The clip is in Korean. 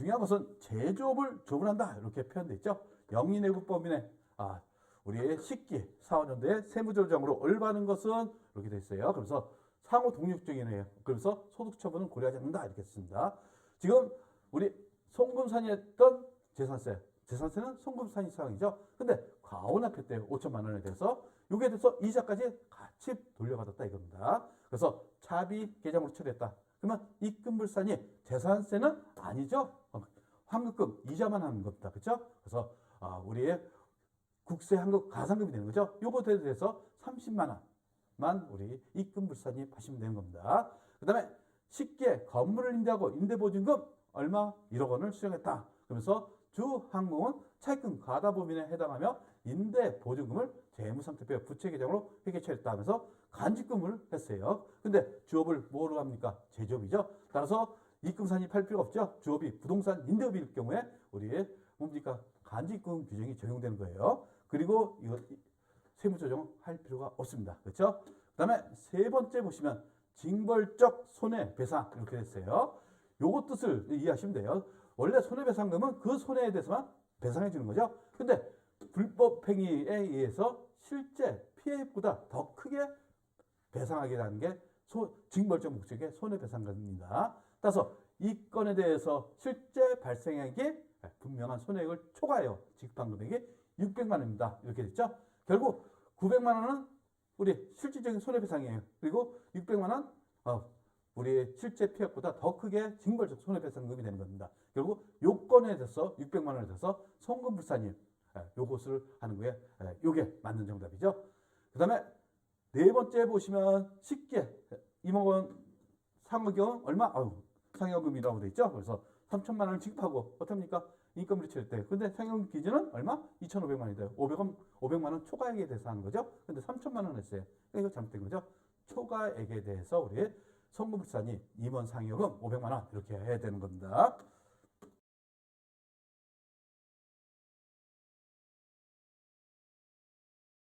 중요한 것은 제조업을 조분한다 이렇게 표현돼 있죠. 영리내국법인의 아 우리의 식기 4호년도의 세무조정으로 올바른 것은 이렇게 돼 있어요. 그래서 상호 독립적이네요. 그래서 소득 처분은 고려하지 않는다 이렇게 했습니다. 지금 우리 송금산이 했던 재산세, 재산세는 송금산이 사항이죠. 근데 과오납회 때 5천만 원에 대해서 요게 대해서 이자까지 같이 돌려받았다 이겁니다. 그래서 차비 계정으로 처리했다. 그러면 입금불산이 재산세는 아니죠. 어, 환급금 이자만 하는 겁니다. 그렇죠? 그래서 아, 우리의 국세 환급 가상금이 되는 거죠. 요것에 대해서 30만 원만 우리 입금불산이 하시면 되는 겁니다. 그다음에 쉽게 건물을 임대하고 임대보증금 얼마 1억 원을 수령했다. 그러면서 주 항공은 차입금 과다범위에 해당하며 임대 보증금을 재무상태표 부채계정으로 회계 처리했다 하면서 간직금을 했어요. 근데 주업을 뭐로 합니까? 제조업이죠. 따라서 입금산이 팔 필요가 없죠. 주업이 부동산 임대업일 경우에 우리 뭡니까? 간직금 규정이 적용되는 거예요. 그리고 이거 세무조정 할 필요가 없습니다. 그렇죠? 그다음에 세 번째 보시면 징벌적 손해배상 이렇게 됐어요. 요것 뜻을 이해하시면 돼요. 원래 손해배상금은 그 손해에 대해서만 배상해 주는 거죠. 근데 불법 행위에 의해서 실제 피해보다 더 크게 배상하게 되는 게 소, 징벌적 목적의 손해배상금입니다. 따라서 이 건에 대해서 실제 발생액이 분명한 손해액을 초과해요. 지급한 금액이 600만 원입니다. 이렇게 됐죠. 결국 900만 원은 우리 실질적인 손해배상이에요. 그리고 600만 원 어, 우리 실제 피해보다 더 크게 징벌적 손해배상금이 되는 겁니다. 결국 요건에 대해서 600만 원에 대해서 송금불산임 예, 요것을 하는 거에 예, 요게 맞는 정답이죠. 그 다음에 네 번째 보시면 쉽게 임원원 상여금 얼마? 아유, 상여금이라고 돼 있죠. 그래서 3천만 원을 지급하고 어떻습니까? 인건비를 치를 때. 근데 상여금 기준은 얼마? 2,500만 원이돼요 500원, 500만 원 초과액에 대해서 하는 거죠. 근데 3천만 원 했어요. 그러니까 이거 잘못된 거죠. 초과액에 대해서 우리 송금불산이 임원 상여금 500만 원 이렇게 해야 되는 겁니다.